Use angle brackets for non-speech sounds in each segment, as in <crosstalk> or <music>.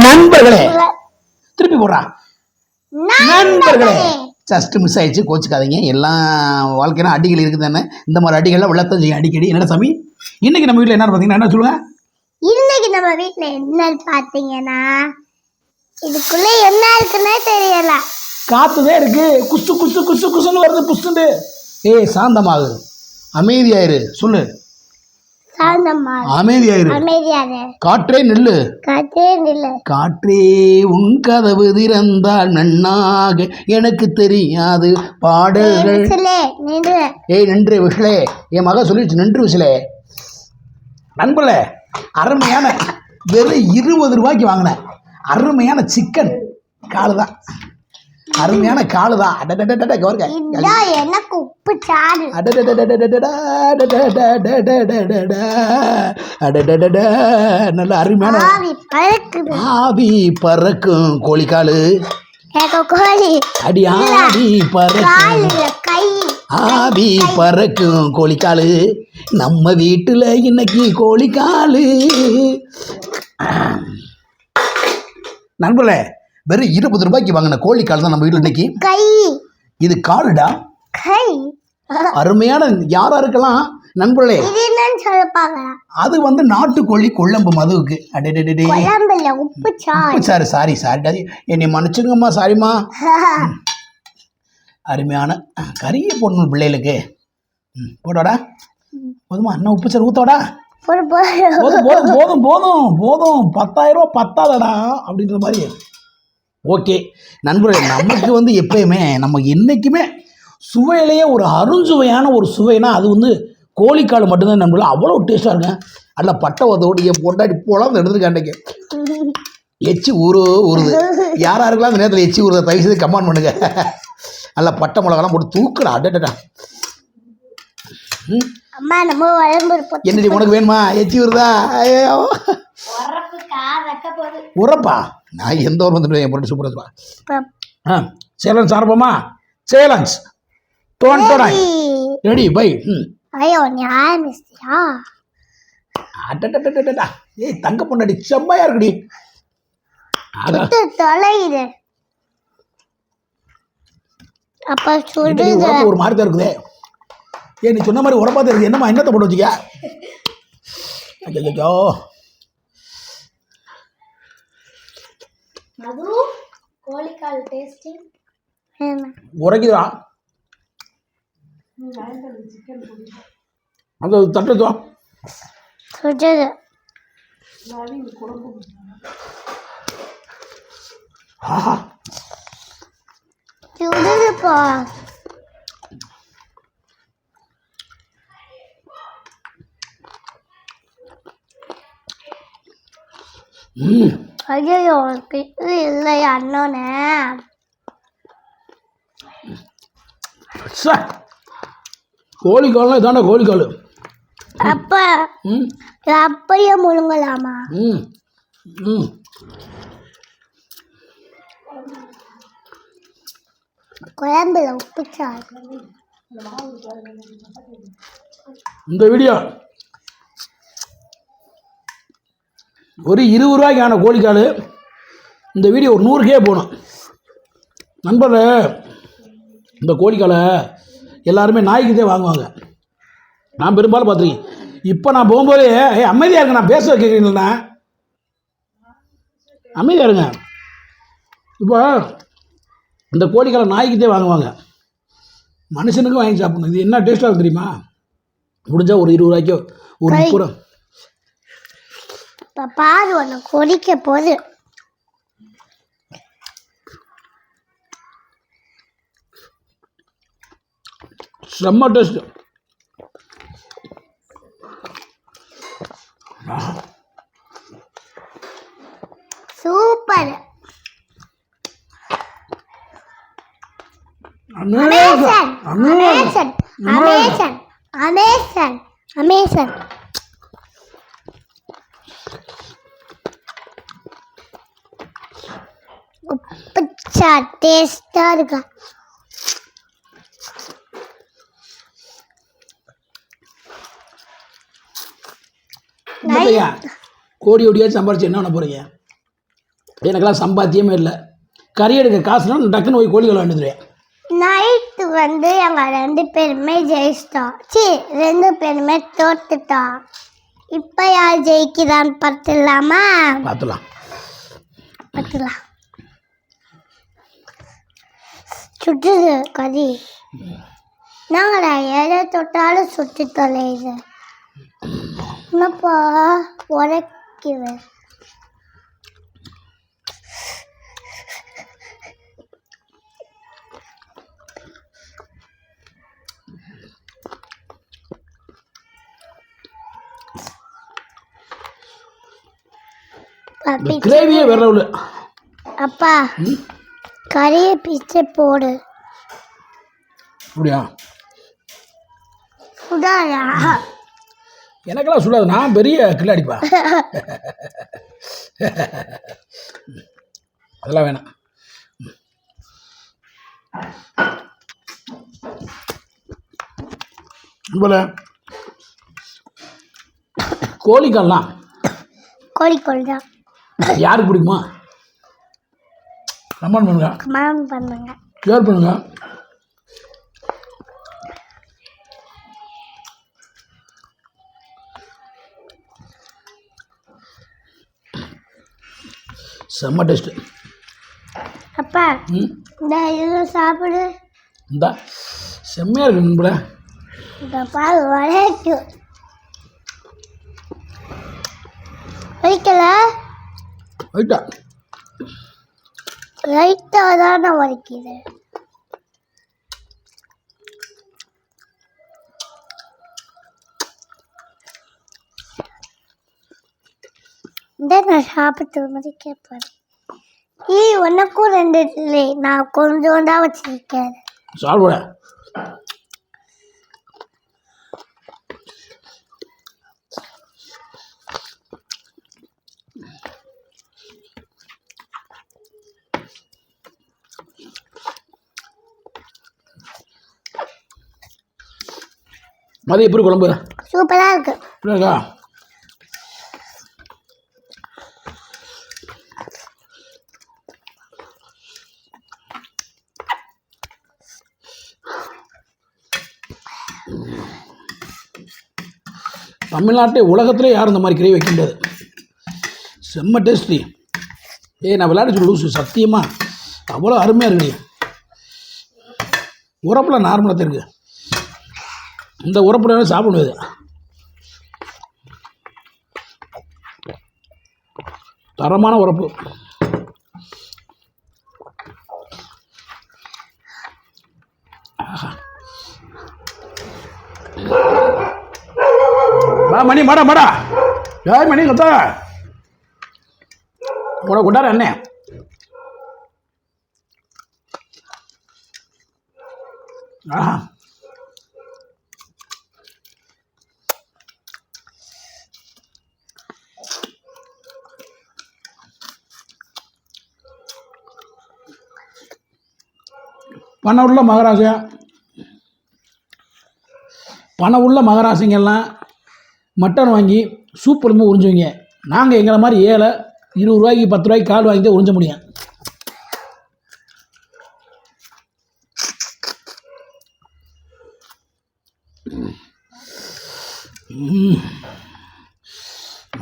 நண்பர்களே. திருப்பி போடுறா. நண்பர்களே. ஜஸ்ட் மிஸ் ஆயிடுச்சு கோச்சுக்காதீங்க. எல்லாம் வாழ்க்கையில அடிகள் இருக்குது தானே? இந்த மாதிரி அடிகள்லாம் செய்யும் அடிக்கடி. என்னடா சாமி? இன்னைக்கு நம்ம வீட்டில் என்ன பார்த்தீங்கன்னா என்ன சொல்லுங்க இன்னைக்கு நம்ம வீட்ல என்ன பாத்தீங்கன்னா இதுக்குள்ள என்ன இருக்குன்னே தெரியல. காத்துதே இருக்கு. குசு குசு குசு குசுன்னு வருது புசுண்டு. ஏய் சாந்தமாகு. அமைதியாயிரு. சொல்லு. அமைதியாயிரு. காற்றே நில்லு. காத்தே இல்ல காற்றே உன் கதவு திறந்தால் நன்னாக எனக்கு தெரியாது. பாடல்கள். ஏய் நின்று விசிலே என் மக சொல்லிடுச்சு நின்று விசிலே நண்பர்களே அருமையான வெறும் இருபது ரூபாய்க்கு வாங்கினேன். அருமையான சிக்கன் காலு தான் அருமையான காலு தான் எனக்கு உப்பு சாறு. அடடடட நல்ல அருமையான ஆவி பறக்கும் கோழிக்காலு அடி ஆவி பறக்கும் ஆவி பறக்கும் கோழிக்காலு நம்ம வீட்டில் இன்னைக்கு கோழிக்காலு நண்பர்களே வெறும் இருபது ரூபாய்க்கு வாங்கின கோழிக்கால் தான் நம்ம வீட்டில் இன்னைக்கு. இது காலுடா? கை. அருமையான யாரா இருக்கலாம்? நண்பர்களே. அது வந்து நாட்டுக்கோழி கொள்ளம்பு மதுவுக்கு. குழம்புல உப்பு சாரி சாரி சாரி என்னை மன்னிச்சுங்கம்மா சாரிம்மா. <laughs> அருமையான கறியை போடணும் பிள்ளைகளுக்கு. போடோடா போதுமா அண்ணா உப்பு சார் ஊத்தோடா. போதும் போதும் போதும் போதும். பத்தாயிரம் ரூபா பத்தாதடா அப்படின்ற மாதிரி. ஓகே. நண்பர்களே நமக்கு வந்து எப்பயுமே நம்ம என்றைக்குமே சுவையிலேயே ஒரு அருஞ்சுவையான ஒரு சுவைனா அது வந்து கோழிக்கால் மட்டும்தான் நண்பர்கள். அவ்வளோ டேஸ்ட்டாக இருக்கும் அல்ல பட்டை வதோடு என் பொண்டாடி போலாம் எடுத்துருக்கேன் எச்சி ஊரு ஊறுது. யாராக இருக்கலாம் அந்த நேரத்தில் எச்சி ஊறுதை தயவு செய்து கமெண்ட் பண்ணுங்க. <laughs> நல்ல பட்டை மிளகாலாம் போட்டு தூக்குறா அடடா ம். அம்மா நம்ம உடம்பு இருப்போம் என்னடி உனக்கு வேணுமா? எச்சி ஊறுதா ஐயோ உரப்பா நான் எந்த ஊர் வந்துட்டு என் பொண்ணு சூப்பராக ஆ சேலஞ்ச் ஆரம்பமா சேலஞ்ச் டோன் டோடாய் ரெடி பை. ஐயோ நியாயம் மிஸ்டியா? அடடடடடடா. ஏய் தங்க பொண்டாடி செம்மையா இருக்குடி. விட்டு தொலையுது. அப்ப உரப்பு ஒரு மாதிரி இருக்குதே. ஏய் நீ சொன்ன மாதிரி உரப்பா இருக்குது என்னம்மா என்னத்தை போட்டு வச்சுக்க? ஐயோ மது கோழிக்கால் டேஸ்டிங் உரைக்குதா? அந்த தட்டு வா சுடுது ஆஹா. சுடுதுப்பா ஐயோ உனக்கு இது இல்லையா அண்ணனே. சார் கோழிக்கால்லாம் இதாண்டா கோழிக்கால். அப்ப ம். இது அப்படியே முழுங்கலாமா? ம். ம். குழம்புல உப்பு சாறு இந்த வீடியோ ஒரு இருபது ரூபாய்க்கான கோழிக்கால் இந்த வீடியோ ஒரு நூறுக்கே போகணும். நண்பர்களே இந்த கோழிக்காலை எல்லாருமே நாய்க்குதே வாங்குவாங்க. நான் பெரும்பாலும் பார்த்துருக்கேன். இப்போ நான் போகும்போதே ஏ அமைதியாக இருங்க நான் பேச வைக்கிறீங்களா அமைதியாக இருங்க. இப்போ இந்த கோழிக்காலை நாய்க்குதே வாங்குவாங்க. மனுஷனுக்கும் வாங்கி சாப்பிடணும். இது என்ன டேஸ்ட்டாக தெரியுமா? முடிஞ்சால் ஒரு இருபது ரூபாய்க்கோ ஒரு முப்பது ரூபா. இப்போ பால் ஒன்று கொதிக்க போது செம்ம டேஸ்ட்டு. உப்புச்சா டேஸ்டா இருக்கா? கோடி ஓடியா சம்பாரிச்சு என்ன பண்ண போறீங்க? எனக்கெல்லாம் சம்பாத்தியமே இல்லை. கறி எடுக்க நான் டக்குன்னு போய் கோழி விளாண்டுதுவேன் நைட்டு வந்து எங்க ரெண்டு பேருமே ஜெயிச்சிட்டோம். சி ரெண்டு பேருமே தோத்துட்டோம். இப்போ யார் ஜெயிக்கிறான்னு பார்த்துலாமா பார்த்துலாம் பார்த்துலாம் சுட்டுது கறி நாங்களா எதை தொட்டாலும் சுட்டு தொலையுது என்னப்பா உரைக்குது கிரேவியே வேற அப்பா. கறியை பிச்சு போடு. அப்படியா? சுடாதா எனக்கெல்லாம் சொல்லாது நான் பெரிய கில்லாடிப்பா அதெல்லாம் வேணாம். போல கோழிக்கல்லாம். கோழிக்கோள் தான் யாருக்கு பிடிக்குமா? கமெண்ட் பண்ணுங்க. கமெண்ட் பண்ணுங்க. ஷேர் பண்ணுங்க. செம்ம டேஸ்ட்டு அப்பா இந்த இது சாப்பிடு. இந்தா செம்மையாக இருக்கு நண்பட இந்த பால் வளைக்கும் வலிக்கல ரைட்டா லைட்டாக தானே வலிக்குது. இந்த நான் சாப்பிட்டு மாதிரி கேட்பேன் ஏய் உனக்கும் ரெண்டு இல்லை. நான் கொஞ்சம் தான் வச்சிருக்கேன். சாப்பிட. மதியம் எப்படி குழம்பு? சூப்பராக இருக்கு. இருக்கா? தமிழ்நாட்டிலே உலகத்திலே யாரும் இந்த மாதிரி கிரேவி வைக்க முடியாது. செம்ம டேஸ்டி. ஏய் நான் விளையாட சொல்லி லூசு சத்தியமாக அவ்வளோ அருமையாக இருக்குடி உரப்பில் நார்மலாக இருக்குது இந்த உரப்புல சாப்பிட முடியாது தரமான உரப்பு. வா மணி மாடா மாடா ஏய் மணி கத்தா? உனக்கு கொண்டாட அண்ணே. ஆஹா. பணம் உள்ள மகராசியா? பணம் உள்ள மகராசிங்கெல்லாம் மட்டன் வாங்கி சூப் எலும்பு உறிஞ்சுவீங்க. நாங்கள் எங்களை மாதிரி ஏழை இருபது ரூபாய்க்கு பத்து ரூபாய்க்கு கால் வாங்கி தான் உறிஞ்ச முடியும்.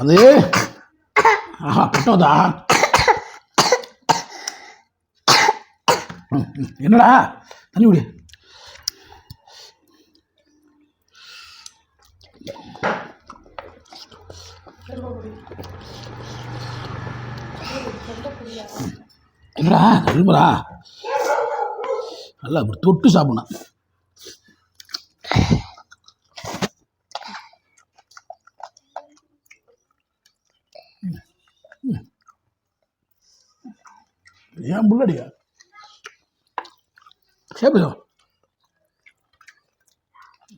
அது ஆஹா பட்டோதா ம், ம். என்னடா? தண்ணி குடி. என்னடா? இருமுறா நல்லா அப்படி தொட்டு சாப்பிடணும். ஏன் புள்ளடியா? சாப்பிடு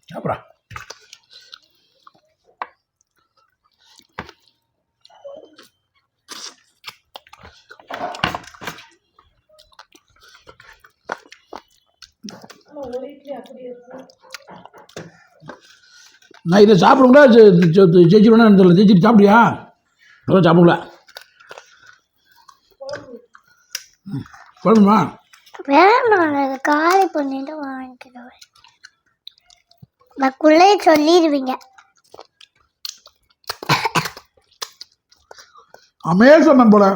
சாப்பிடா நான் இதை சாப்பிடுங்களா ஜெயிச்சிருவேன்னா தெரியல ஜெயிச்சிட்டு சாப்பிடுயா அதான் சாப்பிடல குழம்புமா வேணாம் அதை காலி பண்ணிட்டு வாங்கிக்கிடுவேன் அதுக்குள்ளே சொல்லிடுவீங்க. அமேசன் போல.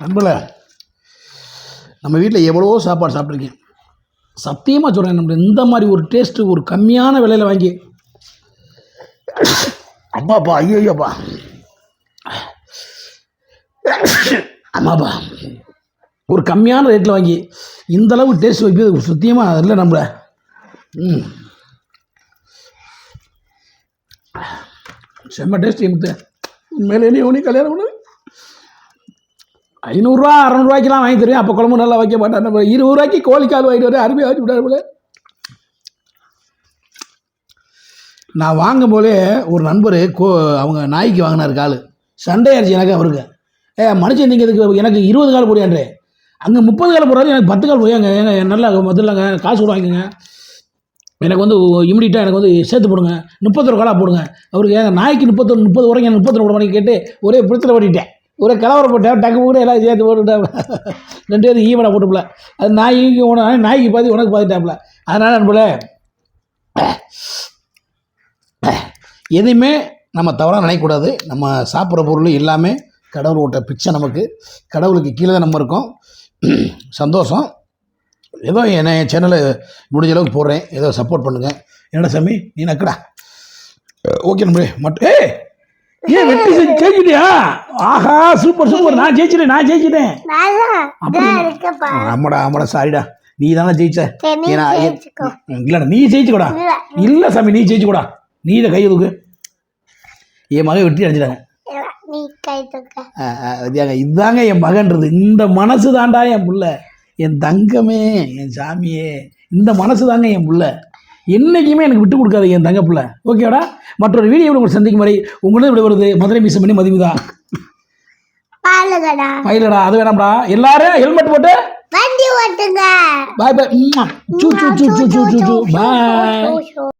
நண்பர்களே நம்ம வீட்டில் எவ்வளவோ சாப்பாடு சாப்பிட்ருக்கேன் சத்தியமாக சொல்கிறேன் நம்ம இந்த மாதிரி ஒரு டேஸ்ட்டு ஒரு கம்மியான விலையில் வாங்கி அப்பாப்பா ஐயோப்பா ஆமாப்பா ஒரு கம்மியான ரேட்டில் வாங்கி இந்த அளவு டேஸ்ட் வைக்கிறது சுத்தியமாக இல்லை நம்மள. ம். செம்ம டேஸ்ட் எமுத்து மேலே நீ உனி கல்யாணம் பண்ண. ஐநூறுரூவா அறநூறுவாய்க்கெலாம் வாங்கி தருவேன். அப்போ குழம்பு நல்லா வைக்க மாட்டேன். நம்ம இருபது ரூபாய்க்கு கோழிக்கால் வாங்கிட்டு வரேன் அருமையாக வச்சு விடாது நான் வாங்கும் போலே ஒரு நண்பர் கோ அவங்க நாய்க்கு வாங்கினார் கால். சண்டை ஆயிடுச்சு எனக்கு அவருக்கு. ஏ மனுஷன் நீங்கள் இதுக்கு எனக்கு இருபது கால் போடியான்றே அங்கே முப்பது கால் போடுறாரு. எனக்கு பத்து கால் போயாங்க ஏங்க நல்லா முதல்லங்க காசு கூட வாங்கிக்கோங்க. எனக்கு வந்து இமிடியட்டாக எனக்கு வந்து சேர்த்து போடுங்க. முப்பத்தொரு காலாக போடுங்க. அவருக்கு ஏங்க நாய்க்கு முப்பத்தொன்று முப்பது வரைக்கும் முப்பத்தொரு மணிக்கு கேட்டு ஒரே பிடித்தில் ஓட்டிட்டேன். ஒரே கலவரம் போட்டேன் டக்கு கூட எல்லாம் சேர்த்து போட்டுட்டேன் ரெண்டு பேரும் ஈவனை போட்டுப்பல. அது நாய்க்கு உனக்கு நாய்க்கு பாதி உனக்கு பார்த்துட்டாப்புல அதனால் நண்பர்களே எதையுமே நம்ம தவறாக நினைக்கக்கூடாது. நம்ம சாப்பிட்ற பொருள் எல்லாமே கடவுள் ஓட்ட பிச்சை நமக்கு. கடவுளுக்கு கீழே தான் நம்ம இருக்கோம். சந்தோஷம். ஏதோ என்ன என் சேனலை முடிஞ்ச அளவுக்கு போடுறேன். ஏதோ சப்போர்ட் பண்ணுங்கள் என்னடா சாமி? நீ நக்கடா? ஓகே நம்பி மட்டும் ஏ ஏன் வெட்டி செஞ்சு <laughs> ஜெயிச்சிட்டியா ஆஹா சூப்பர் சூப்பர் நான் ஜெயிச்சிட்டேன் நான் ஜெயிச்சிட்டேன். ஆமாடா ஆமாடா சாரிடா. நீ தானே ஜெயிச்ச. இல்லைடா நீ ஜெயிச்சுக்கூடா. இல்ல இல்லை. சாமி நீ ஜெயிச்சுக்கூடா. நீ இதை கையை தூக்கு. என் மகன் வெட்டி அடிச்சிட்டாங்க. இல்ல, நீ கை தூக்க. ஆ, ஆ, இதாங்க இதுதாங்க என் மகன்றது. இந்த மனசு தாண்டா என் புள்ள. என் தங்கமே என் சாமியே. இந்த மனசு தாங்க என் புள்ள. என்றைக்குமே எனக்கு விட்டு கொடுக்காது என் தங்க புள்ள ஓகேடா மற்றொரு வீடியோ உங்களை சந்திக்கும் வரை உங்களிடம் விடுவது மதுரை மீசம் பண்ணி மதிவுதா பயிலடா அது வேணாம்டா. எல்லாரும் ஹெல்மெட் போட்டு வண்டி ஓட்டுங்க. பாய் பாய் சூ சூ சூ சூ சூ சூ பாய்.